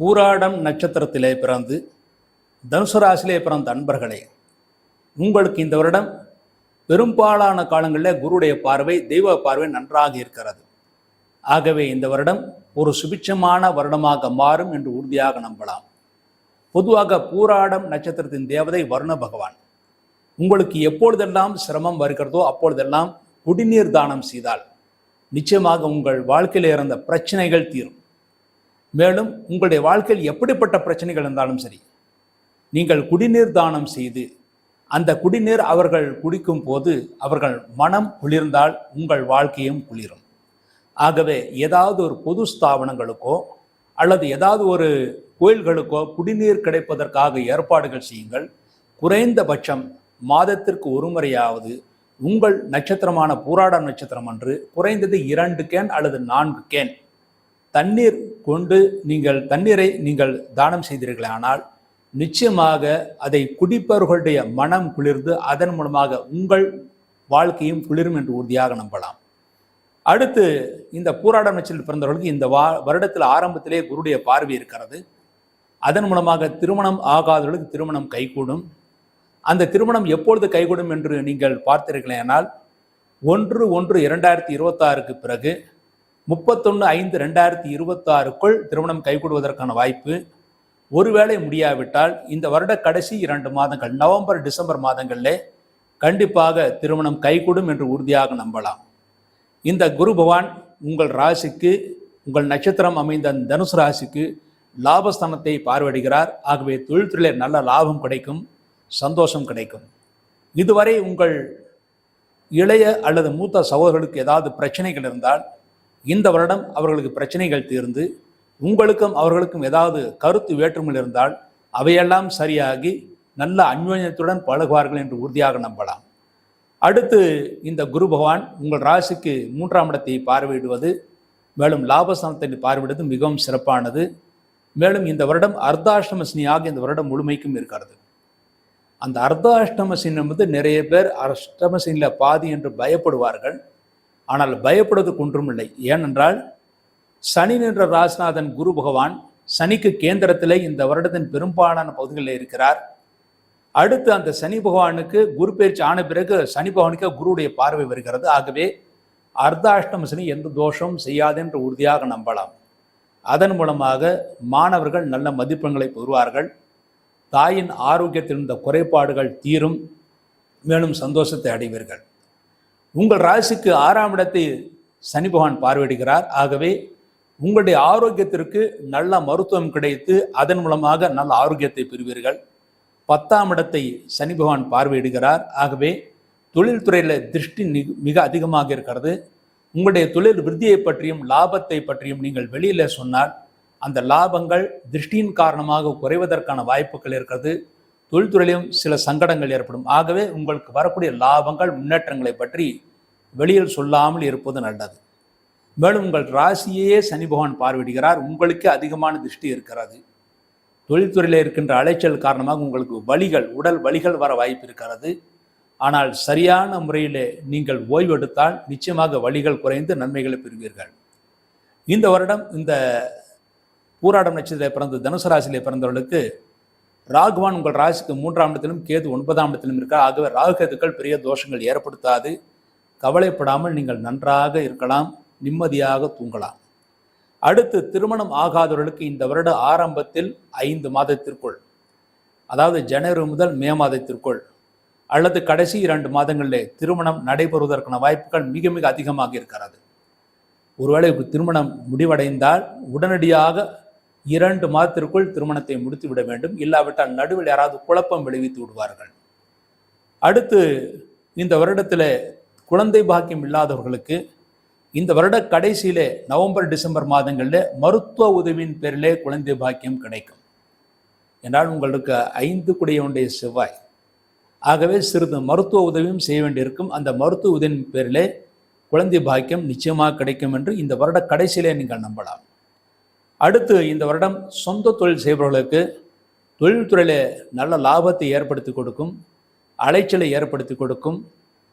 பூராடம் நட்சத்திரத்திலே பிறந்து தனுசு ராசியிலே பிறந்த அன்பர்களே உங்களுக்கு இந்த வருடம் பெரும்பாலான காலங்களில் குருடைய பார்வை தெய்வ பார்வை நன்றாக இருக்கிறது. ஆகவே இந்த வருடம் ஒரு சுபிட்சமான வருடமாக மாறும் என்று உறுதியாக நம்பலாம். பொதுவாக பூராடம் நட்சத்திரத்தின் தேவதை வருண பகவான். உங்களுக்கு எப்பொழுதெல்லாம் சிரமம் வருகிறதோ அப்பொழுதெல்லாம் குடிநீர் தானம் செய்தால் நிச்சயமாக உங்கள் வாழ்க்கையில் இருந்த பிரச்சனைகள் தீரும். மேலும் உங்களுடைய வாழ்க்கையில் எப்படிப்பட்ட பிரச்சனைகள் இருந்தாலும் சரி நீங்கள் குடிநீர் தானம் செய்து அந்த குடிநீர் அவர்கள் குடிக்கும் போது அவர்கள் மனம் குளிர்ந்தால் உங்கள் வாழ்க்கையும் குளிரும். ஆகவே ஏதாவது ஒரு பொது ஸ்தாபனங்களுக்கோ அல்லது ஏதாவது ஒரு கோயில்களுக்கோ குடிநீர் கிடைப்பதற்காக ஏற்பாடுகள் செய்யுங்கள். குறைந்தபட்சம் மாதத்திற்கு ஒரு முறையாவது உங்கள் நட்சத்திரமான பூராடம் நட்சத்திரம் அன்று குறைந்தது இரண்டு கேன் அல்லது நான்கு கேன் தண்ணீர் கொண்டு நீங்கள் தண்ணீரை நீங்கள் தானம் செய்தீர்களானால் நிச்சயமாக அதை குடிப்பவர்களுடைய மனம் குளிர்ந்து அதன் மூலமாக உங்கள் வாழ்க்கையும் குளிரும் என்று உறுதியாக நம்பலாம். அடுத்து இந்த பூராட நட்சத்திரத்தில் பிறந்தவர்களுக்கு இந்த வா வருடத்தில் ஆரம்பத்திலே குருடைய பார்வை இருக்கிறது. அதன் மூலமாக திருமணம் ஆகாதவர்களுக்கு திருமணம் கைகூடும். அந்த திருமணம் எப்பொழுது கைகூடும் என்று நீங்கள் பார்த்தீர்களேனால் ஒன்று ஒன்று இரண்டாயிரத்தி இருபத்தாறுக்கு பிறகு முப்பத்தொன்று ஐந்து ரெண்டாயிரத்தி இருபத்தாறுக்குள் திருமணம் கைகூடுவதற்கான வாய்ப்பு ஒருவேளை முடியாவிட்டால் இந்த வருட கடைசி இரண்டு மாதங்கள் நவம்பர் டிசம்பர் மாதங்களிலே கண்டிப்பாக திருமணம் கைகூடும் என்று உறுதியாக நம்பலாம். இந்த குரு பகவான் உங்கள் ராசிக்கு உங்கள் நட்சத்திரம் அமைந்த தனுசு ராசிக்கு லாபஸ்தானத்தை பார்வையிடுகிறார். ஆகவே தொழில்துறையிலே நல்ல லாபம் கிடைக்கும் சந்தோஷம் கிடைக்கும். இதுவரை உங்கள் இளைய அல்லது மூத்த சகோதரர்களுக்கு ஏதாவது பிரச்சனைகள் இருந்தால் இந்த வருடம் அவர்களுக்கு பிரச்சனைகள் தீர்ந்து உங்களுக்கும் அவர்களுக்கும் ஏதாவது கருத்து வேற்றுமல் இருந்தால் அவையெல்லாம் சரியாகி நல்ல அந்யோன்யத்துடன் பழகுவார்கள் என்று உறுதியாக நம்பலாம். அடுத்து இந்த குரு பகவான் உங்கள் ராசிக்கு மூன்றாம் இடத்தை பார்வையிடுவது மேலும் லாபஸ்தானத்தை பார்வையிடுவது மிகவும் சிறப்பானது. மேலும் இந்த வருடம் அர்த்தாஷ்டம சனியாக இந்த வருடம் முழுமைக்கும் இருக்கிறது. அந்த அர்த்தாஷ்டம சனி என்பது நிறைய பேர் அஷ்டமசினில் பாதி என்று பயப்படுவார்கள். ஆனால் பயப்படுவதற்கு ஒன்றும் இல்லை ஏனென்றால் சனி நின்ற ராசிநாதன் குரு பகவான் சனிக்கு கேந்திரத்திலே இந்த வருடத்தின் பெரும்பாலான பகுதிகளில் இருக்கிறார். அடுத்து அந்த சனி பகவானுக்கு குரு பயிற்சி ஆன பிறகு சனி பகவானுக்கு குருவுடைய பார்வை வருகிறது. ஆகவே அர்த்தாஷ்டம சனி எந்த தோஷமும் செய்யாது என்று உறுதியாக நம்பலாம். அதன் மூலமாக மாணவர்கள் நல்ல மதிப்பெண்களை பெறுவார்கள். தாயின் ஆரோக்கியத்தில் இருந்த குறைபாடுகள் தீரும். மேலும் சந்தோஷத்தை அடைவீர்கள். உங்கள் ராசிக்கு ஆறாம் இடத்தை சனி பகவான் பார்வையிடுகிறார். ஆகவே உங்களுடைய ஆரோக்கியத்திற்கு நல்ல மருத்துவம் கிடைத்து அதன் மூலமாக நல்ல ஆரோக்கியத்தை பெறுவீர்கள். பத்தாம் இடத்தை சனி பகவான் பார்வையிடுகிறார். ஆகவே தொழில்துறையில் திருஷ்டி மிக- மிக அதிகமாக இருக்கிறது. உங்களுடைய தொழில் விருத்தியை பற்றியும் லாபத்தை பற்றியும் நீங்கள் வெளியில் சொன்னால் அந்த லாபங்கள் திருஷ்டியின் காரணமாக குறைவதற்கான வாய்ப்புகள் இருக்கிறது. தொழில்துறையிலும் சில சங்கடங்கள் ஏற்படும். ஆகவே உங்களுக்கு வரக்கூடிய லாபங்கள் முன்னேற்றங்களை பற்றி வெளியில் சொல்லாமல் இருப்பது நல்லது. மேலும் உங்கள் ராசியே சனி பகவான் பார்வையிடுகிறார். உங்களுக்கு அதிகமான திருஷ்டி இருக்கிறது. தொழில்துறையில் இருக்கின்ற அலைச்சல் காரணமாக உங்களுக்கு வலிகள் உடல் வலிகள் வர வாய்ப்பு இருக்கிறது. ஆனால் சரியான முறையில் நீங்கள் ஓய்வெடுத்தால் நிச்சயமாக வலிகள் குறைந்து நன்மைகளை பெறுவீர்கள். இந்த வருடம் இந்த பூராடம் நட்சத்திரத்தில் பிறந்த தனுசு ராசியிலே பிறந்தவர்களுக்கு ராகுவான் உங்கள் ராசிக்கு மூன்றாம் இடத்திலும் கேது ஒன்பதாம் இடத்திலும் இருக்கார் ஆகவே ராகு கேதுக்கள் பெரிய தோஷங்கள் ஏற்படுத்தாது. கவலைப்படாமல் நீங்கள் நன்றாக இருக்கலாம் நிம்மதியாக தூங்கலாம். அடுத்து திருமணம் ஆகாதவர்களுக்கு இந்த வருட ஆரம்பத்தில் ஐந்து மாதத்திற்குள் அதாவது ஜனவரி முதல் மே மாதத்திற்குள் அல்லது கடைசி இரண்டு மாதங்களிலே திருமணம் நடைபெறுவதற்கான வாய்ப்புகள் மிக மிக அதிகமாக இருக்கிறது. ஒருவேளை திருமணம் முடிவடைந்தால் உடனடியாக இரண்டு மாதத்திற்குள் திருமணத்தை முடித்து விட வேண்டும். இல்லாவிட்டால் நடுவில் யாராவது குழப்பம் விளைவித்து விடுவார்கள். அடுத்து இந்த வருடத்தில் குழந்தை பாக்கியம் இல்லாதவர்களுக்கு இந்த வருட கடைசியிலே நவம்பர் டிசம்பர் மாதங்களில் மருத்துவ உதவியின் பேரிலே குழந்தை பாக்கியம் கிடைக்கும். என்றால் உங்களுக்கு ஐந்து குடையவுடைய செவ்வாய். ஆகவே சிறிது மருத்துவ உதவியும் செய்ய வேண்டியிருக்கும். அந்த மருத்துவ உதவியின் பேரிலே குழந்தை பாக்கியம் நிச்சயமாக கிடைக்கும் என்று இந்த வருட கடைசியிலே நீங்கள் நம்பலாம். அடுத்து இந்த வருடம் சொந்த தொழில் செய்பவர்களுக்கு தொழில்துறையில் நல்ல லாபத்தை ஏற்படுத்தி கொடுக்கும் அலைச்சலை ஏற்படுத்தி கொடுக்கும்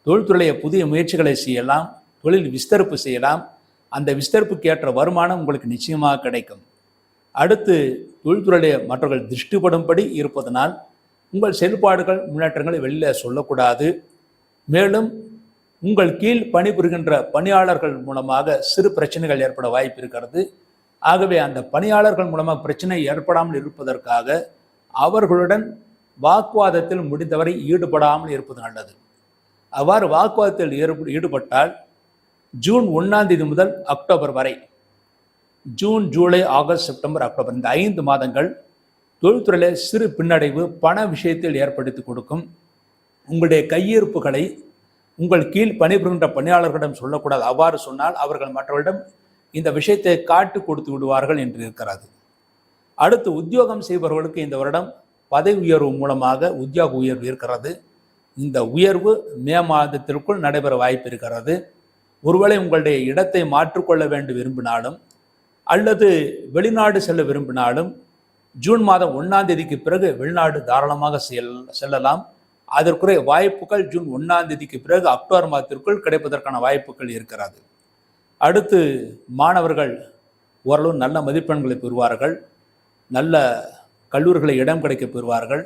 தொழில்துறையை புதிய முயற்சிகளை செய்யலாம் தொழில் விஸ்தரிப்பு செய்யலாம். அந்த விஸ்தரிப்புக்கு ஏற்ற வருமானம் உங்களுக்கு நிச்சயமாக கிடைக்கும். அடுத்து தொழில்துறையை மற்றவர்கள் திருஷ்டிப்படும்படி இருப்பதனால் உங்கள் செயல்பாடுகள் முன்னேற்றங்களை வெளியில் சொல்லக்கூடாது. மேலும் உங்கள் கீழ் பணிபுரிகின்ற பணியாளர்கள் மூலமாக சிறு பிரச்சனைகள் ஏற்பட வாய்ப்பு இருக்கிறது. ஆகவே அந்த பணியாளர்கள் மூலமாக பிரச்சனை ஏற்படாமல் இருப்பதற்காக அவர்களுடன் வாக்குவாதத்தில் முடிந்தவரை ஈடுபடாமல் இருப்பது நல்லது. அவ்வாறு வாக்குவாதத்தில் ஈடுபட்டால் ஜூன் ஒன்றாம் தேதி முதல் அக்டோபர் வரை June July August September October இந்த ஐந்து மாதங்கள் தொழில்துறையில் சிறு பின்னடைவு பண விஷயத்தில் ஏற்படுத்தி கொடுக்கும். உங்களுடைய கையிருப்புகளை உங்கள் கீழ் பணிபுரிகின்ற பணியாளர்களிடம் சொல்லக்கூடாது. அவ்வாறு சொன்னால் அவர்கள் மற்றவர்களிடம் இந்த விஷயத்தை காட்டு கொடுத்து விடுவார்கள் என்று இருக்கிறது அடுத்து உத்தியோகம் செய்பவர்களுக்கு இந்த வருடம் பதவி உயர்வு மூலமாக உத்தியோக உயர்வு இருக்கிறது. இந்த உயர்வு மே மாதத்திற்குள் நடைபெற வாய்ப்பு இருக்கிறது. ஒருவேளை உங்களுடைய இடத்தை மாற்றிக்கொள்ள வேண்டும் விரும்பினாலும் அல்லது வெளிநாடு செல்ல விரும்பினாலும் ஜூன் மாதம் ஒன்றாம் தேதிக்கு பிறகு வெளிநாடு தாராளமாக செல் செல்லலாம். அதற்குரிய வாய்ப்புகள் ஜூன் ஒன்றாம் தேதிக்கு பிறகு அக்டோபர் மாதத்திற்குள் கிடைப்பதற்கான வாய்ப்புகள் இருக்கிறது. அடுத்து மாணவர்கள் ஓரளவு நல்ல மதிப்பெண்களை பெறுவார்கள். நல்ல கல்லூரிகளை இடம் கிடைக்க பெறுவார்கள்.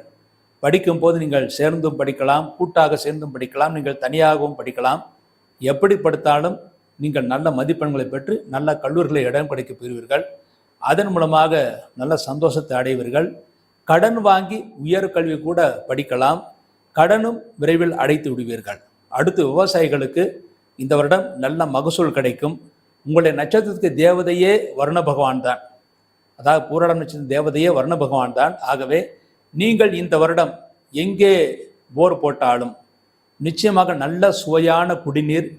படிக்கும் போது நீங்கள் சேர்ந்தும் படிக்கலாம் கூட்டாக சேர்ந்தும் படிக்கலாம் நீங்கள் தனியாகவும் படிக்கலாம். எப்படி படித்தாலும் நீங்கள் நல்ல மதிப்பெண்களை பெற்று நல்ல கல்லூரிகளை இடம் கிடைக்க பெறுவீர்கள். அதன் மூலமாக நல்ல சந்தோஷத்தை அடைவீர்கள். கடன் வாங்கி உயர்கல்வி கூட படிக்கலாம். கடனும் விரைவில் அடைத்து விடுவீர்கள். அடுத்து விவசாயிகளுக்கு இந்த வருடம் நல்ல மகசூல் கிடைக்கும். உங்களுடைய நட்சத்திரத்துக்கு தேவதையே வருண பகவான் தான். அதாவது பூராடம் நட்சத்திர தேவதையே வருண பகவான் தான். ஆகவே நீங்கள் இந்த வருடம் எங்கே போர் போட்டாலும் நிச்சயமாக நல்ல சுவையான குடிநீர்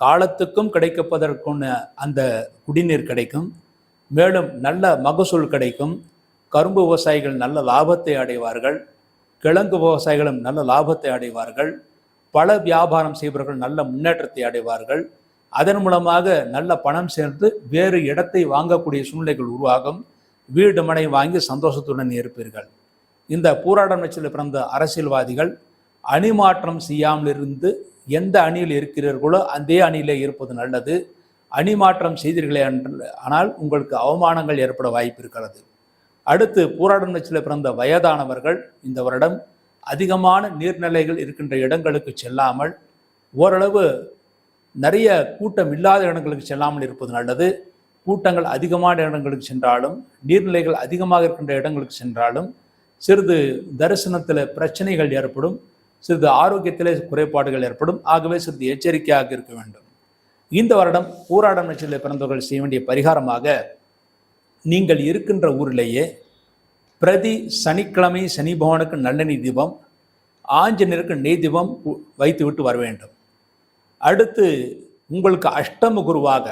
காலத்துக்கும் கிடைக்கப்பதற்குன்னு அந்த குடிநீர் கிடைக்கும். மேலும் நல்ல மகசூல் கிடைக்கும். கரும்பு விவசாயிகள் நல்ல லாபத்தை அடைவார்கள். கிழங்கு விவசாயிகளும் நல்ல லாபத்தை அடைவார்கள். பல வியாபாரம் செய்பவர்கள் நல்ல முன்னேற்றத்தை அடைவார்கள். அதன் மூலமாக நல்ல பணம் சேர்ந்து வேறு இடத்தை வாங்கக்கூடிய சூழ்நிலைகள் உருவாகும். வீடு மனை வாங்கி சந்தோஷத்துடன் இருப்பீர்கள். இந்த பூராடம் நட்சத்திரத்தில் பிறந்த அரசியல்வாதிகள் அணி மாற்றம் செய்யாமல் இருந்து எந்த அணியில் இருக்கிறீர்களோ அதே அணியிலே இருப்பது நல்லது. அணி மாற்றம் செய்தீர்களே என்று ஆனால் உங்களுக்கு அவமானங்கள் ஏற்பட வாய்ப்பு இருக்கிறது. அடுத்து பூராடம் நட்சத்திரத்தில் பிறந்த வயதானவர்கள் இந்த வருடம் அதிகமான நீர்நிலைகள் இருக்கின்ற இடங்களுக்கு செல்லாமல் ஓரளவு நிறைய கூட்டம் இல்லாத இடங்களுக்கு செல்லாமல் இருப்பது நல்லது. கூட்டங்கள் அதிகமான இடங்களுக்கு சென்றாலும் நீர்நிலைகள் அதிகமாக இருக்கின்ற இடங்களுக்கு சென்றாலும் சிறிது தரிசனத்தில் பிரச்சனைகள் ஏற்படும் சிறிது ஆரோக்கியத்திலே குறைபாடுகள் ஏற்படும் ஆகவே சிறிது எச்சரிக்கையாக இருக்க வேண்டும். இந்த வருடம் ஊராடம் நட்சத்திரத்தில் பிறந்தவர்கள் செய்ய வேண்டிய பரிகாரமாக நீங்கள் இருக்கின்ற ஊரிலேயே பிரதி சனிக்கிழமை சனி பகவானுக்கு நல்லெண்ணெய் தீபம் ஆஞ்சநேயருக்கு நெய் தீபம் உ- வைத்துவிட்டு வர வேண்டும். அடுத்து உங்களுக்கு அஷ்டம குருவாக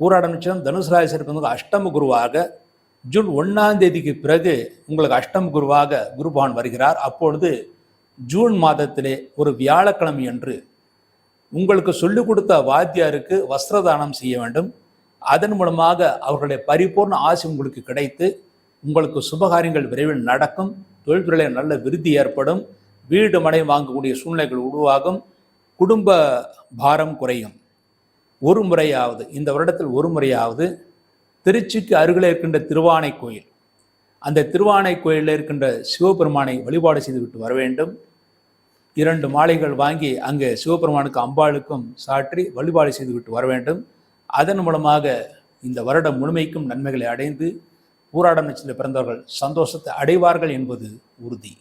ஊராடம் நட்சத்திரம் தனுசு ராசி இருப்பவங்க அஷ்டம குருவாக ஜூன் ஒன்றாம் தேதிக்கு பிறகு உங்களுக்கு அஷ்டம் குருவாக குரு பகவான் வருகிறார். அப்பொழுது ஜூன் மாதத்திலே ஒரு வியாழக்கிழமை அன்று உங்களுக்கு சொல்லிக் கொடுத்த வாத்தியாருக்கு வஸ்திரதானம் செய்ய வேண்டும். அதன் மூலமாக அவர்களுடைய பரிபூர்ண ஆசை உங்களுக்கு கிடைத்து உங்களுக்கு சுபகாரியங்கள் விரைவில் நடக்கும். தொழில்துறையில் நல்ல விருத்தி ஏற்படும். வீடு மனை வாங்கக்கூடிய சூழ்நிலைகள் உருவாகும். குடும்ப பாரம் குறையும். ஒரு முறையாவது இந்த வருடத்தில் ஒரு முறையாவது திருச்சிக்கு அருகில் இருக்கின்ற திருவானை கோயில் அந்த திருவானை கோயிலில் இருக்கின்ற சிவபெருமானை வழிபாடு செய்துவிட்டு வர வேண்டும். இரண்டு மாலைகள் வாங்கி அங்கே சிவபெருமானுக்கு அம்பாளுக்கும் சாற்றி வழிபாடு செய்துவிட்டு வர வேண்டும். அதன் மூலமாக இந்த வருடம் முழுமைக்கும் நன்மைகளை அடைந்து ஊராடம் நட்சத்திர பிறந்தவர்கள் சந்தோஷத்தை அடைவார்கள் என்பது உறுதி.